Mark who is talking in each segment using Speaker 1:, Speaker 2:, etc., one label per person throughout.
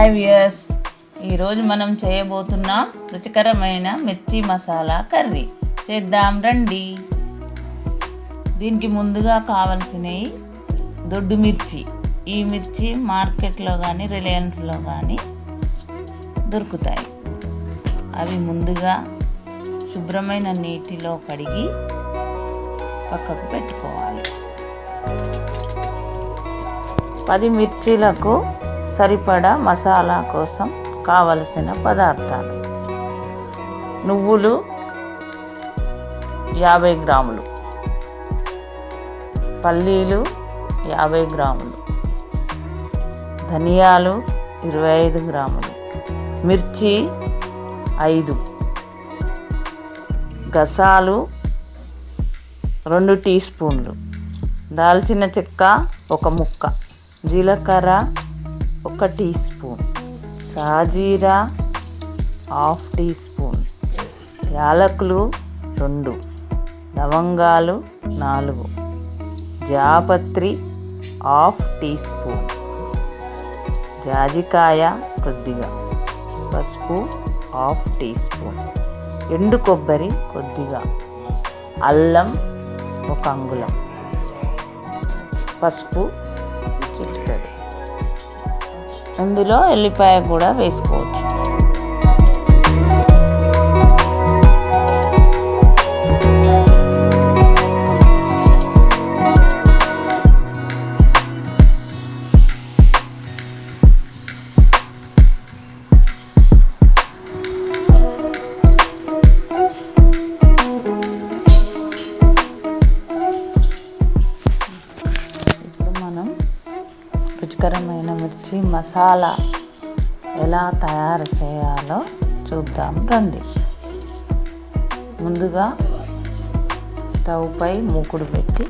Speaker 1: Hi viewers ఈరోజు మనం చేయబోతున్న రుచికరమైన మిర్చి మసాలా కర్రీ. చేద్దాం రండి. దీనికి ముందుగా కావలసినవి దొడ్డు మిర్చి. ఈ మిర్చి మార్కెట్లో కానీ రిలయన్స్లో కానీ దొరుకుతాయి. అవి ముందుగా శుభ్రమైన నీటిలో కడిగి పక్కకు పెట్టుకోవాలి. పది మిర్చీలకు సరిపడా మసాలా కోసం కావలసిన పదార్థాలు. నువ్వులు యాభై గ్రాములు. పల్లీలు యాభై గ్రాములు. ధనియాలు ఇరవై ఐదు గ్రాములు. మిర్చి ఐదు. గసాలు రెండు టీ స్పూన్లు. దాల్చిన చెక్క ఒక ముక్క. జీలకర్ర ఒక టీ స్పూన్. సాజీరా హాఫ్ టీ స్పూన్. యాలకులు రెండు. లవంగాలు నాలుగు. జాపత్రి హాఫ్ టీ స్పూన్. జాజికాయ కొద్దిగా. పసుపు హాఫ్ టీ స్పూన్. ఎండు కొబ్బరి కొద్దిగా. అల్లం ఒక అంగుళం. పసుపు చిటికెడు. ఇందులో ఎల్లిపాయ కూడా వేసుకోవచ్చు. మసాలా ఎలా తయారు చేయాలో చూద్దాం రండి. ముందుగా స్టవ్ పై మూకుడు పెట్టి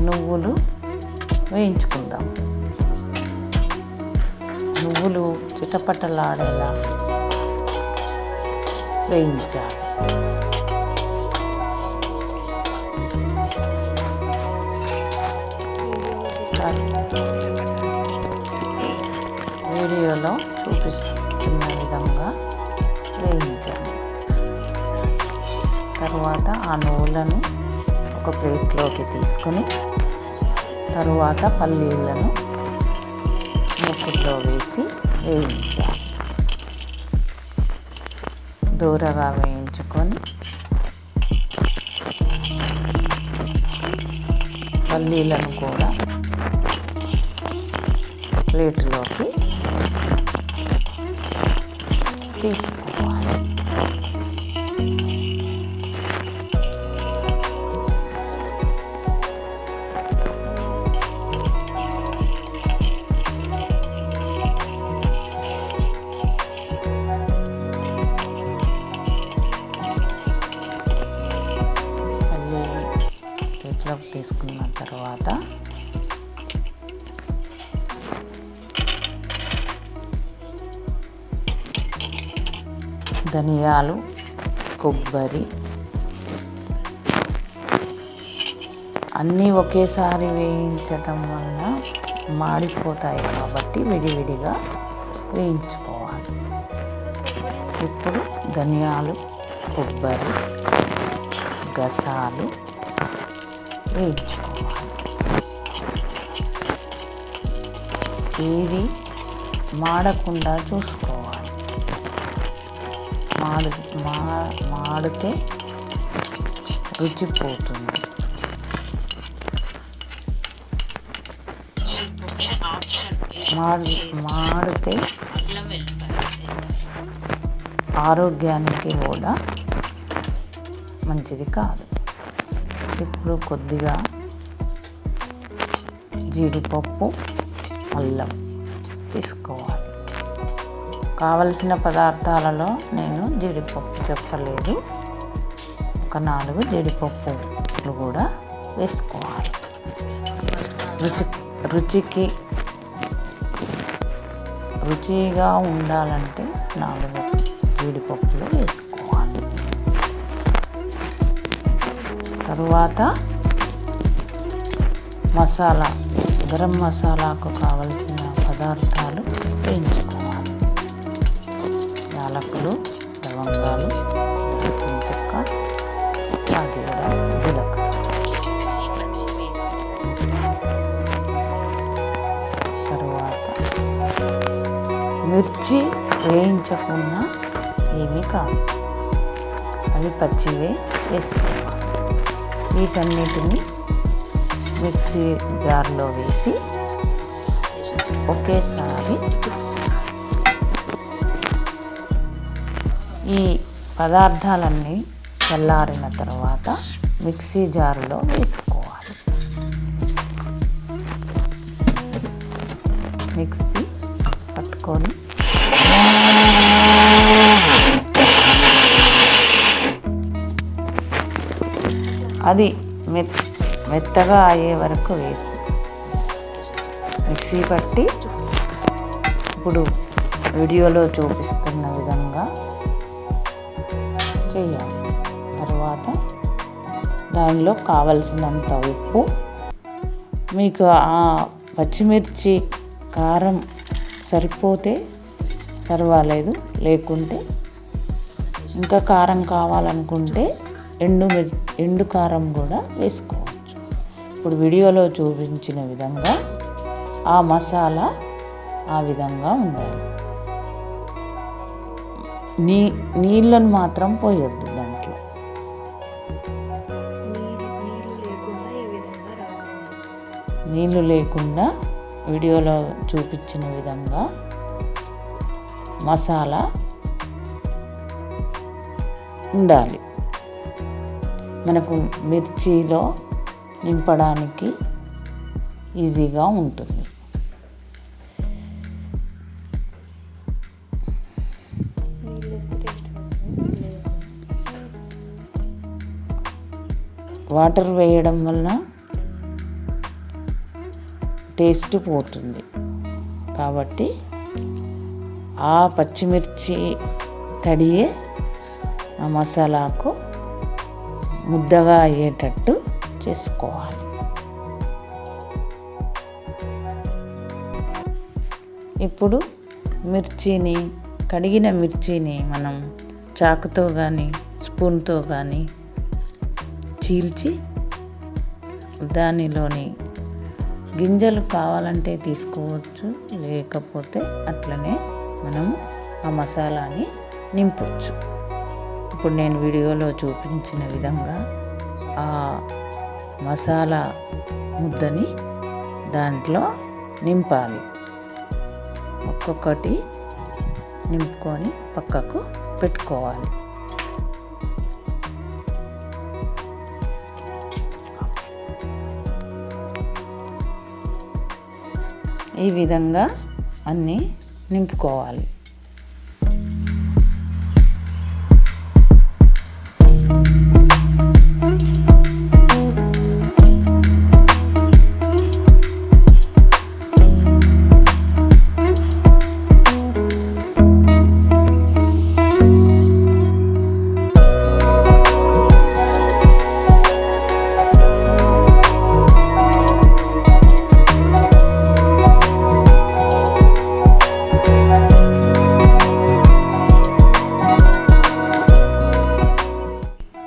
Speaker 1: నువ్వులు వేయించుకుందాం. నువ్వులు చిటపటలాడేలా వేయించాలి. వీడియోలో చూపిస్తున్న విధంగా వేయించండి తర్వాత ఆ నువ్వులను ఒక ప్లేట్లోకి తీసుకొని తరువాత పల్లీలను ముక్కుల్లో వేసి వేయించాలి దూరగా వేయించుకొని పల్లీలను కూడా ప్లేట్లోకి తీసుకోవాలి పల్లి ధనియాలు కొబ్బరి. అన్నీ ఒకేసారి వేయించటం వలన మాడిపోతాయి కాబట్టి విడివిడిగా వేయించుకోవాలి. ఇప్పుడు ధనియాలు కొబ్బరి గసాలు వేయించుకోవాలి. ఏది మాడకుండా చూసుకోవాలి. మాడు మా మాడితే రుచిపోతుంది. మాడు మాడితే ఆరోగ్యానికి కూడా మంచిది కాదు. ఇప్పుడు కొద్దిగా జీడిపప్పు అల్లం తీసుకోవాలి. కావలసిన పదార్థాలలో నేను జీడిపప్పు చెప్పలేదు. ఒక నాలుగు జీడిపప్పులు కూడా వేసుకోవాలి. రుచి రుచికి రుచిగా ఉండాలంటే నాలుగు జీడిపప్పులు వేసుకోవాలి. తరువాత మసాలా గరం మసాలాకు కావలసిన పదార్థాలు యాలకులు లవంగాలు దాల్చిన చెక్క సాజీర జీలకర్ర. తరువాత మిర్చి వేయించకుండా ఏమీ కాదు. అవి పచ్చివే వేసుకోవాలి. వీటన్నిటిని మిక్సీ జార్లో వేసి ఒకేసారి ఈ పదార్థాలన్నీ చల్లారిన తర్వాత మిక్సీ జారులో వేసుకోవాలి. మిక్సీ పట్టుకొని అది మెత్ మెత్తగా అయ్యే వరకు వేసి మిక్సీ పట్టి ఇప్పుడు వీడియోలో చూపిస్తున్న విధంగా చేయాలి. తర్వాత దానిలో కావలసినంత ఉప్పు మీకు ఆ పచ్చిమిర్చి కారం సరిపోతే పర్వాలేదు. లేకుంటే ఇంకా కారం కావాలనుకుంటే ఎండు ఎండు కారం కూడా వేసుకోవచ్చు. ఇప్పుడు వీడియోలో చూపించిన విధంగా ఆ మసాలా ఆ విధంగా ఉండాలి. నీ నీళ్ళను మాత్రం పోయొద్దు దాంట్లో. నీళ్ళు లేకుండా వీడియోలో చూపించిన విధంగా మసాలా ఉండాలి. మనకు మిర్చిలో నింపడానికి ఈజీగా ఉంటుంది.
Speaker 2: నీళ్ళు వేస్తే టేస్ట్
Speaker 1: వాటర్ వేయడం వలన టేస్ట్ పోతుంది. కాబట్టి ఆ పచ్చిమిర్చి తడియే ఆ మసాలాకు ముద్దగా అయ్యేటట్టు చేసుకోవాలి. ఇప్పుడు మిర్చిని కడిగిన మిర్చిని మనం చాకుతో కానీ స్పూన్తో కానీ చీల్చి దానిలోని గింజలు కావాలంటే తీసుకోవచ్చు లేకపోతే అట్లనే మనం ఆ మసాలాని నింపొచ్చు. ఇప్పుడు నేను వీడియోలో చూపించిన విధంగా ఆ మసాలా ముద్దని దాంట్లో నింపాలి. ఒక్కొక్కటి నింపుకొని పక్కకు పెట్టుకోవాలి. ఈ విధంగా అన్నీ నింపుకోవాలి.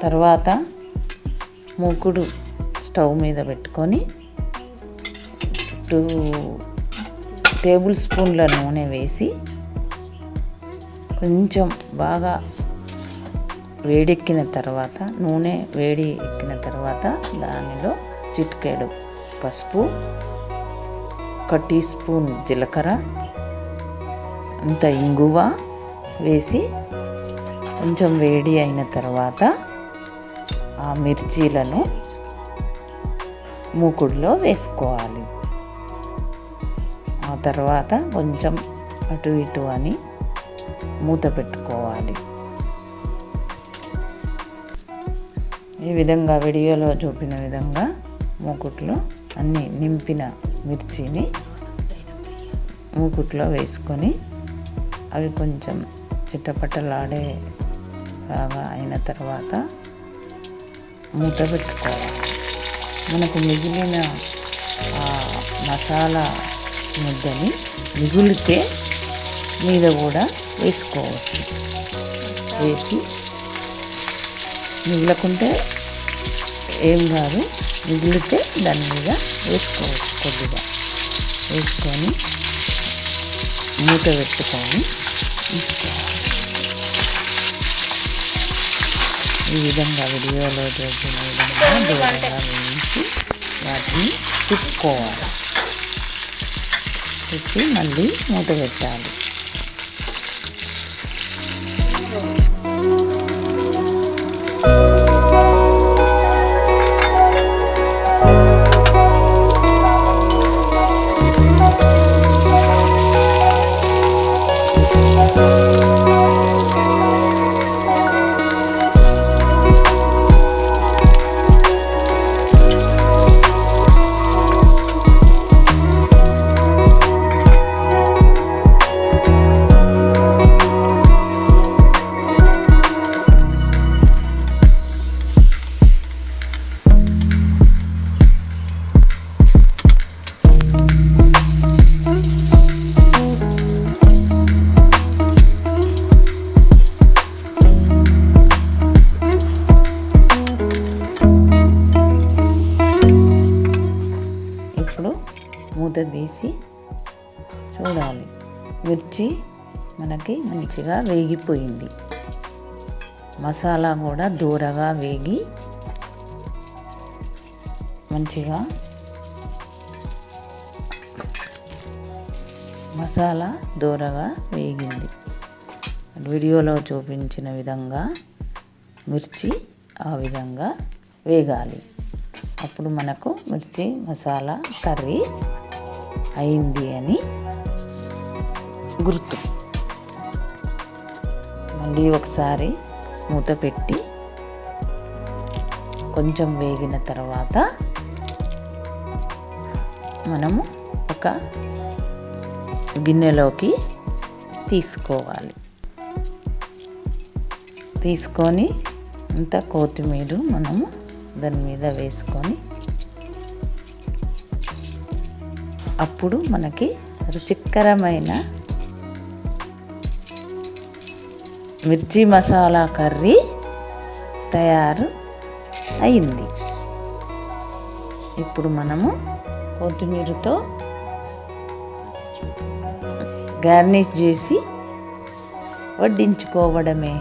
Speaker 1: తర్వాత మూకుడు స్టవ్ మీద పెట్టుకొని టూ టేబుల్ స్పూన్ల నూనె వేసి కొంచెం బాగా వేడెక్కిన తర్వాత నూనె వేడి ఎక్కిన తర్వాత దానిలో చిటికేడు పసుపు ఒక టీ స్పూన్ జీలకర్ర అంత ఇంగువ వేసి కొంచెం వేడి అయిన తర్వాత ఆ మిర్చీలను మూకుడులో వేసుకోవాలి. ఆ తర్వాత కొంచెం అటు ఇటు అని మూత పెట్టుకోవాలి. ఈ విధంగా వీడియోలో చూపిన విధంగా మూకుట్లో అన్ని నింపిన మిర్చిని మూకుట్లో వేసుకొని అవి కొంచెం చిట్టపట్టలాడే లాగా అయిన తర్వాత మూత పెట్టుకోవాలి మనకు మిగిలిన మసాలా ముద్దని మిగులితే మీద కూడా వేసుకోవచ్చు. వేసి మిగలకుంటే ఏం కాదు మిగిలితే దాని మీద వేసుకోవచ్చు కొద్దిగా. వేసుకొని మూత పెట్టుకొని తీసుకోవాలి ఈ విధంగా వీడియోలో చేసిన విధంగా దూరంగా వేయించి వాటిని తిప్పుకోవాలి తిప్పి మళ్ళీ మూత పెట్టాలి. మిర్చి మనకి మంచిగా వేగిపోయింది. మసాలా కూడా దూరగా వేగి మంచిగా మసాలా దూరగా వేగింది. వీడియోలో చూపించిన విధంగా మిర్చి ఆ విధంగా వేగాలి. అప్పుడు మనకు మిర్చి మసాలా కర్రీ అయింది అని గుర్తు. మళ్ళీ ఒకసారి మూత పెట్టి కొంచెం వేగిన తర్వాత మనము ఒక గిన్నెలోకి తీసుకోవాలి. తీసుకొని అంత కొత్తిమీర మనము దాని మీద వేసుకొని అప్పుడు మనకి రుచికరమైన మిర్చి మసాలా కర్రీ తయారు అయింది. ఇప్పుడు మనము కొత్తిమీరతో గార్నిష్ చేసి వడ్డించుకోవడమే.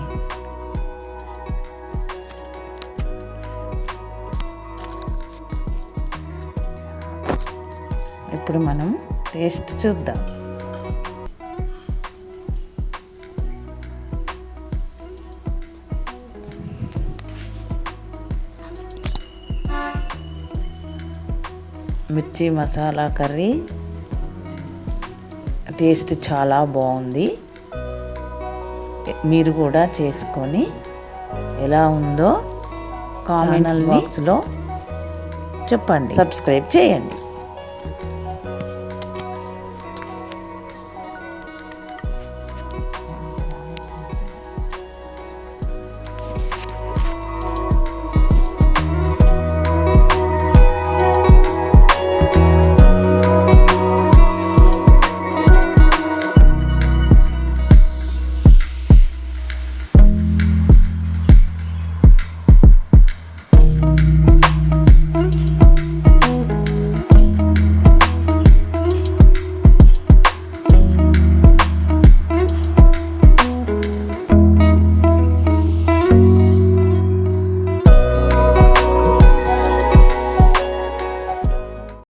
Speaker 1: ఇప్పుడు మనం టేస్ట్ చూద్దాం. మిర్చి మసాలా కర్రీ. టేస్ట్ చాలా బాగుంది. మీరు కూడా చేసుకొని ఎలా ఉందో కామెంట్ బాక్స్లో చెప్పండి. సబ్స్క్రైబ్ చేయండి.